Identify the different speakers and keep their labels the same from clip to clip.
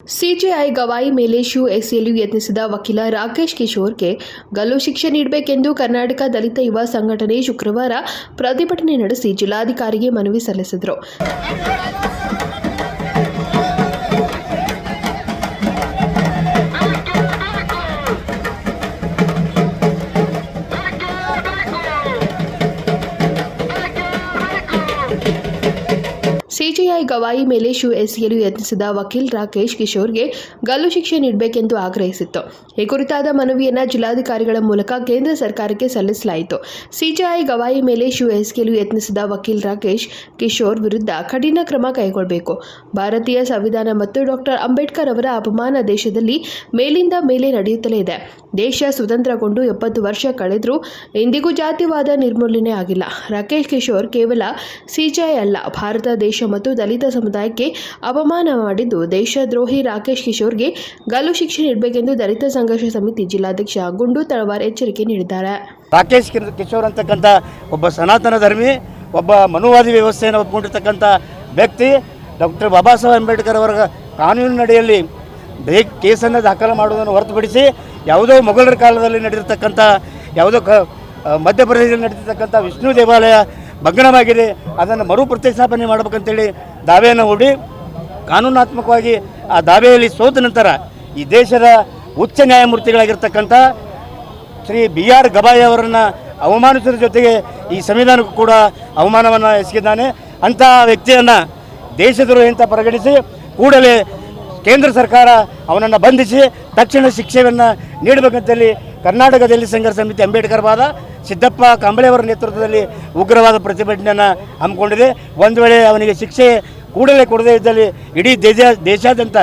Speaker 1: CJI Gavai ಮೇಲೆ shoe ಎಸೆಯಲು ಯತ್ನಿಸಿದ ವಕೀಲ ರಾಕೇಶ್ ಕಿಶೋರ್ಗೆ ಗಲ್ಲು ಶಿಕ್ಷೆ ನೀಡಬೇಕೆಂದು ಕರ್ನಾಟಕ ದಲಿತ ಯುವ ಸಂಘಟನೆ ಶುಕ್ರವಾರ ಪ್ರತಿಭಟನೆ ನಡೆಸಿ ಜಿಲ್ಲಾಧಿಕಾರಿಗೆ ಮನವಿ ಸಲ್ಲಿಸಿದರು. ಸಿಜಿಐ ಗವಾಯಿ ಮೇಲೆ ಶೂ ಎಸೆಯಲು ಯತ್ನಿಸಿದ ವಕೀಲ್ ರಾಕೇಶ್ ಕಿಶೋರ್ಗೆ ಗಲ್ಲು ಶಿಕ್ಷೆ ನೀಡಬೇಕೆಂದು ಆಗ್ರಹಿಸಿತ್ತು. ಈ ಕುರಿತಾದ ಮನವಿಯನ್ನು ಜಿಲ್ಲಾಧಿಕಾರಿಗಳ ಮೂಲಕ ಕೇಂದ್ರ ಸರ್ಕಾರಕ್ಕೆ ಸಲ್ಲಿಸಲಾಯಿತು. ಸಿಜಿಐ ಗವಾಯಿ ಮೇಲೆ ಶೂ ಎಸೆಯಲು ಯತ್ನಿಸಿದ ವಕೀಲ್ ರಾಕೇಶ್ ಕಿಶೋರ್ ವಿರುದ್ಧ ಕಠಿಣ ಕ್ರಮ ಕೈಗೊಳ್ಳಬೇಕು. ಭಾರತೀಯ ಸಂವಿಧಾನ ಮತ್ತು ಡಾಕ್ಟರ್ ಅಂಬೇಡ್ಕರ್ ಅವರ ಅಪಮಾನ ದೇಶದಲ್ಲಿ ಮೇಲಿಂದ ಮೇಲೆ ನಡೆಯುತ್ತಲೇ ಇದೆ. ದೇಶ ಸ್ವತಂತ್ರಗೊಂಡು ಎಪ್ಪತ್ತು ವರ್ಷ ಕಳೆದರೂ ಇಂದಿಗೂ ಜಾತಿವಾದ ನಿರ್ಮೂಲನೆ ಆಗಿಲ್ಲ. ರಾಕೇಶ್ ಕಿಶೋರ್ ಕೇವಲ ಸಿಜಿಐ ಅಲ್ಲ, ಭಾರತ ದೇಶ ಮತ್ತು ದಲಿತ ಸಮುದಾಯಕ್ಕೆ ಅವಮಾನ ಮಾಡಿದ್ದು ದೇಶದ್ರೋಹಿ ರಾಕೇಶ್ ಕಿಶೋರ್ಗೆ ಗಲ್ಲು ಶಿಕ್ಷೆ ನೀಡಬೇಕೆಂದು ದಲಿತ ಸಂಘರ್ಷ ಸಮಿತಿ ಜಿಲ್ಲಾಧ್ಯಕ್ಷ ಗುಂಡು ತಳವಾರ್ ಎಚ್ಚರಿಕೆ ನೀಡಿದ್ದಾರೆ.
Speaker 2: ರಾಕೇಶ್ ಕಿಶೋರ್ ಅಂತಕ್ಕಂಥ ಒಬ್ಬ ಸನಾತನ ಧರ್ಮಿ, ಒಬ್ಬ ಮನುವಾದಿ ವ್ಯವಸ್ಥೆಯನ್ನು ಒಪ್ಕೊಂಡಿರ್ತಕ್ಕಂಥ ವ್ಯಕ್ತಿ ಡಾಕ್ಟರ್ ಬಾಬಾ ಸಾಹೇಬ್ ಅಂಬೇಡ್ಕರ್ ಅವರ ಕಾನೂನಿನಡಿಯಲ್ಲಿ ಬೇ, ಕೇಸನ್ನು ದಾಖಲು ಮಾಡುವುದನ್ನು ಹೊರತುಪಡಿಸಿ ಯಾವುದೋ ಮೊಘಲರ ಕಾಲದಲ್ಲಿ ನಡೆದಿರ್ತಕ್ಕಂಥ, ಯಾವುದೋ ಮಧ್ಯಪ್ರದೇಶದಲ್ಲಿ ನಡೆದಿರ್ತಕ್ಕಂಥ ವಿಷ್ಣು ದೇವಾಲಯ ಭಗ್ನವಾಗಿದೆ ಅದನ್ನು ಮರು ಪ್ರತಿಷ್ಠಾಪನೆ ಮಾಡಬೇಕಂತೇಳಿ ದಾವೆಯನ್ನು ಹೂಡಿ ಕಾನೂನಾತ್ಮಕವಾಗಿ ಆ ದಾವೆಯಲ್ಲಿ ಸೋತ ನಂತರ ಈ ದೇಶದ ಉಚ್ಚ ನ್ಯಾಯಮೂರ್ತಿಗಳಾಗಿರ್ತಕ್ಕಂಥ ಶ್ರೀ ಬಿ ಆರ್ ಗಬಾಯಿ ಅವರನ್ನು ಅವಮಾನಿಸಿದ ಜೊತೆಗೆ ಈ ಸಂವಿಧಾನಕ್ಕೂ ಕೂಡ ಅವಮಾನವನ್ನು ಎಸಗಿದ್ದಾನೆ. ಅಂತಹ ವ್ಯಕ್ತಿಯನ್ನು ದೇಶದ್ರೋಹಿ ಅಂತ ಪರಿಗಣಿಸಿ ಕೂಡಲೇ ಕೇಂದ್ರ ಸರ್ಕಾರ ಅವನನ್ನು ಬಂಧಿಸಿ ತಕ್ಷಣ ಶಿಕ್ಷೆಯನ್ನು ನೀಡಬೇಕಂತೇಳಿ ಕರ್ನಾಟಕದಲ್ಲಿ ಸಂಘರ್ಷ ಸಮಿತಿ ಅಂಬೇಡ್ಕರ್ ವಾದ. ಸಿದ್ದಪ್ಪ ಕಂಬಳೆ ಅವರ ನೇತೃತ್ವದಲ್ಲಿ ಉಗ್ರವಾದ ಪ್ರತಿಭಟನೆಯನ್ನು ಹಮ್ಮಿಕೊಂಡಿದೆ. ಒಂದು ವೇಳೆ ಅವನಿಗೆ ಶಿಕ್ಷೆ ಕೂಡಲೇ ಕೊಡದೇ ಇದ್ದಲ್ಲಿ ಇಡೀ ದೇಶ ದೇಶಾದ್ಯಂತ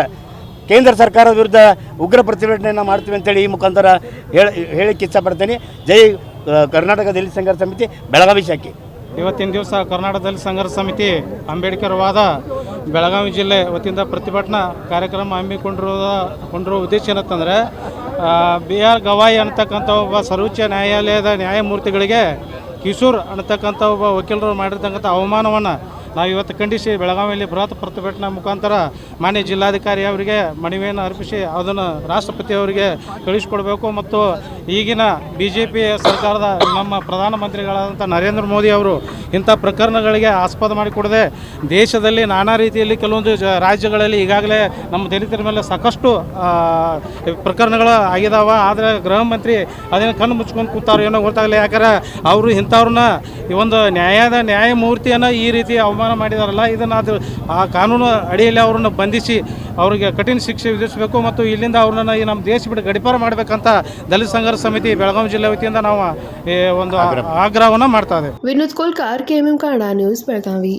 Speaker 2: ಕೇಂದ್ರ ಸರ್ಕಾರದ ವಿರುದ್ಧ ಉಗ್ರ ಪ್ರತಿಭಟನೆಯನ್ನು ಮಾಡ್ತೀವಿ ಅಂತೇಳಿ ಈ ಮುಖಾಂತರ ಹೇಳಿ ಹೇಳಿಕ್ಕೆ ಇಚ್ಛಪಡ್ತೇನೆ. ಜೈ ಕರ್ನಾಟಕ ದಲಿತ ಸಂಘರ್ಷ ಸಮಿತಿ, ಬೆಳಗಾವಿ ಶಾಖೆ.
Speaker 3: ಇವತ್ತಿನ ದಿವಸ ಕರ್ನಾಟಕದಲ್ಲಿ ಸಂಘರ್ಷ ಸಮಿತಿ ಅಂಬೇಡ್ಕರ್ ವಾದ ಬೆಳಗಾವಿ ಜಿಲ್ಲೆ ವತಿಯಿಂದ ಪ್ರತಿಭಟನಾ ಕಾರ್ಯಕ್ರಮ ಹಮ್ಮಿಕೊಂಡಿರುವ, ಕೊಂಡಿರುವ ಉದ್ದೇಶ ಏನಂತಂದರೆ ಬಿ ಆರ್ ಗವಾಯಿ ಅನ್ನತಕ್ಕಂಥ ಒಬ್ಬ ಸರ್ವೋಚ್ಚ ನ್ಯಾಯಾಲಯದ ನ್ಯಾಯಮೂರ್ತಿಗಳಿಗೆ ಕಿಶೋರ್ ಅನ್ನತಕ್ಕಂಥ ಒಬ್ಬ ವಕೀಲರು ಮಾಡಿರ್ತಕ್ಕಂಥ ಅವಮಾನವನ್ನು ನಾವು ಇವತ್ತು ಖಂಡಿಸಿ ಬೆಳಗಾವಿಯಲ್ಲಿ ಬೃಹತ್ ಪ್ರತಿಭಟನಾ ಮುಖಾಂತರ ಮಾನ್ಯ ಜಿಲ್ಲಾಧಿಕಾರಿ ಅವರಿಗೆ ಮನವಿಯನ್ನು ಅರ್ಪಿಸಿ ಅದನ್ನು ರಾಷ್ಟ್ರಪತಿ ಅವರಿಗೆ ಕಳಿಸಿಕೊಡಬೇಕು ಮತ್ತು ಈಗಿನ ಬಿ ಜೆ ಪಿ ಸರ್ಕಾರದ ನಮ್ಮ ಪ್ರಧಾನಮಂತ್ರಿಗಳಾದಂಥ ನರೇಂದ್ರ ಮೋದಿ ಅವರು ಇಂಥ ಪ್ರಕರಣಗಳಿಗೆ ಆಸ್ಪದ ಮಾಡಿಕೊಡದೆ ದೇಶದಲ್ಲಿ ನಾನಾ ರೀತಿಯಲ್ಲಿ ಕೆಲವೊಂದು ರಾಜ್ಯಗಳಲ್ಲಿ ಈಗಾಗಲೇ ನಮ್ಮ ದಲಿತರ ಮೇಲೆ ಸಾಕಷ್ಟು ಪ್ರಕರಣಗಳು ಆಗಿದಾವ. ಆದರೆ ಗೃಹ ಮಂತ್ರಿ ಅದನ್ನು ಕಣ್ಣು ಮುಚ್ಕೊಂಡು ಕೂತಾರೋ ಏನೋ ಗೊತ್ತಾಗಲಿ ಯಾಕಂದ್ರೆ ಅವರು ಇಂಥವ್ರನ್ನ ಈ ಒಂದು ನ್ಯಾಯದ ನ್ಯಾಯಮೂರ್ತಿಯನ್ನು ಈ ರೀತಿ ಅವಮಾನ ಮಾಡಿದಾರಲ್ಲ ಇದನ್ನು ಅದು ಆ ಕಾನೂನು ಅಡಿಯಲ್ಲಿ ಅವ್ರನ್ನ ಬಂಧಿಸಿ ಅವರಿಗೆ ಕಠಿಣ ಶಿಕ್ಷೆ ವಿಧಿಸಬೇಕು ಮತ್ತು ಇಲ್ಲಿಂದ ಅವ್ರನ್ನ ಈ ನಮ್ಮ ದೇಶ ಬಿಟ್ಟು ಗಡಿಪಾರ ಮಾಡಬೇಕಂತ ದಲಿತ ಸಂಘರ್ಷ ಸಮಿತಿ ಬೆಳಗಾವಿ ಜಿಲ್ಲೆ ವತಿಯಿಂದ ನಾವು ಈ ಒಂದು ಆಗ್ರಹವನ್ನು ಮಾಡ್ತಾ ಇದ್ದೇವೆ
Speaker 1: ವಿನೋದ್ ಕೋಲ್ಕಾರ್ ಕೆಎಂಎಂ ಕನ್ನಡ ನ್ಯೂಸ್ ಬೆಳಗಾವಿ.